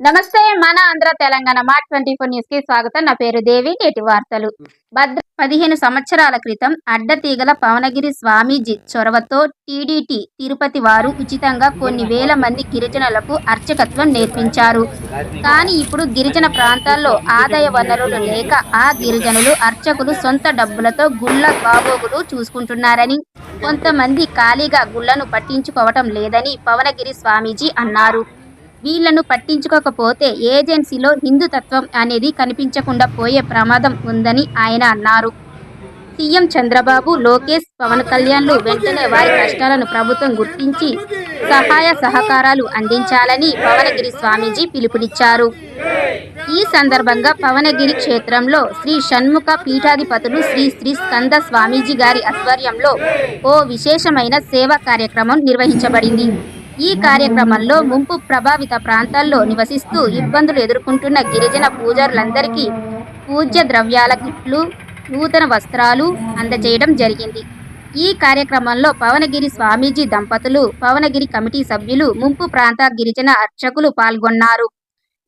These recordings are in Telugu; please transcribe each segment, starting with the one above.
నమస్తే మన ఆంధ్ర తెలంగాణ మా ట్వంటీ ఫోర్ న్యూస్కి స్వాగతం. నా పేరు దేవి నేటి వార్తలు. భద్ర పదిహేను సంవత్సరాల క్రితం అడ్డతీగల పవనగిరి స్వామీజీ చొరవతో టీడీటీ తిరుపతి వారు ఉచితంగా కొన్ని వేల మంది గిరిజనులకు అర్చకత్వం నేర్పించారు. కానీ ఇప్పుడు గిరిజన ప్రాంతాల్లో ఆదాయ వనరులు లేక ఆ గిరిజనులు అర్చకులు సొంత డబ్బులతో గుళ్ళ బాగోగులు చూసుకుంటున్నారని కొంతమంది ఖాళీగా గుళ్ళను పట్టించుకోవటం లేదని పవనగిరి స్వామీజీ అన్నారు. వీళ్ళను పట్టించుకోకపోతే ఏజెన్సీలో హిందుతత్వం అనేది కనిపించకుండా పోయే ప్రమాదం ఉందని ఆయన అన్నారు. సీఎం చంద్రబాబు లోకేష్ పవన్ కళ్యాణ్లు వెంటనే వారి కష్టాలను ప్రభుత్వం గుర్తించి సహాయ సహకారాలు అందించాలని పవనగిరి స్వామీజీ పిలుపునిచ్చారు. ఈ సందర్భంగా పవనగిరి క్షేత్రంలో శ్రీ షణ్ముఖ పీఠాధిపతులు శ్రీ శ్రీ స్కంద స్వామీజీ గారి ఆధ్వర్యంలో ఓ విశేషమైన సేవా కార్యక్రమం నిర్వహించబడింది. ఈ కార్యక్రమంలో ముంపు ప్రభావిత ప్రాంతాల్లో నివసిస్తూ ఇబ్బందులు ఎదుర్కొంటున్న గిరిజన పూజారులందరికీ పూజ్య ద్రవ్యాల కిట్లు నూతన వస్త్రాలు అందజేయడం జరిగింది. ఈ కార్యక్రమంలో పవనగిరి స్వామీజీ దంపతులు పవనగిరి కమిటీ సభ్యులు ముంపు ప్రాంత గిరిజన అర్చకులు పాల్గొన్నారు.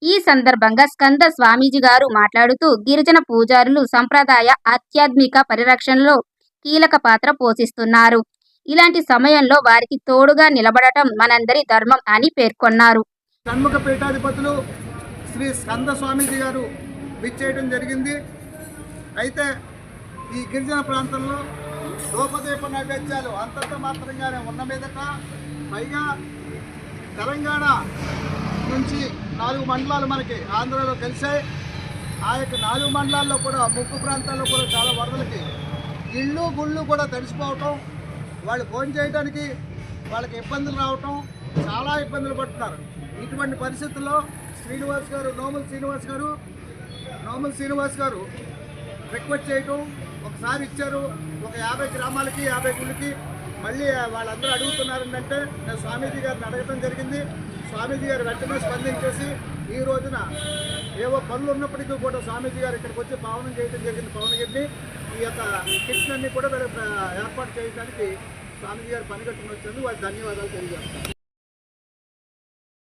ఈ సందర్భంగా స్కంద స్వామీజీ గారు మాట్లాడుతూ గిరిజన పూజారులు సంప్రదాయ ఆధ్యాత్మిక పరిరక్షణలో కీలక పాత్ర పోషిస్తున్నారు. ఇలాంటి సమయంలో వారికి తోడుగా నిలబడటం మనందరి ధర్మం అని పేర్కొన్నారు. షణ్ముఖ పీఠాధిపతులు శ్రీ స్కంద స్వామీజీ గారు విచ్చేయడం జరిగింది. అయితే ఈ గిరిజన ప్రాంతంలో లోపదీప నైవేద్యాలు అంతంత మాత్రంగానే ఉన్న మీదట పైగా తెలంగాణ నుంచి నాలుగు మండలాలు మనకి ఆంధ్రలో కలిశాయి. ఆ యొక్క నాలుగు మండలాల్లో కూడా ముప్పు ప్రాంతాల్లో కూడా చాలా వరదలకి ఇళ్ళు గుళ్ళు కూడా తడిసిపోవటం వాళ్ళు ఫోన్ చేయడానికి వాళ్ళకి ఇబ్బందులు రావటం చాలా ఇబ్బందులు పడుతున్నారు. ఇటువంటి పరిస్థితుల్లో శ్రీనివాస్ గారు నోముల శ్రీనివాస్ గారు నోముల శ్రీనివాస్ గారు రిక్వెస్ట్ చేయటం ఒకసారి ఇచ్చారు. ఒక యాభై గ్రామాలకి యాభై గుళ్ళకి మళ్ళీ వాళ్ళందరూ అడుగుతున్నారంటే నేను స్వామీజీ గారిని అడగటం జరిగింది. స్వామీజీ గారు వెంటనే స్పందించేసి ఈ రోజున ఏవో పనులు ఉన్నప్పటికీ కూడా స్వామీజీ గారు ఇక్కడికి వచ్చి పావనం చేయడం జరిగింది. పవనగిరిని. ఈ యొక్క కిట్స్ కూడా ఏర్పాటు చేయడానికి స్వామిజీ గారు పని కట్టుకుని వచ్చేందుకు వారికి ధన్యవాదాలు తెలియజేస్తాను.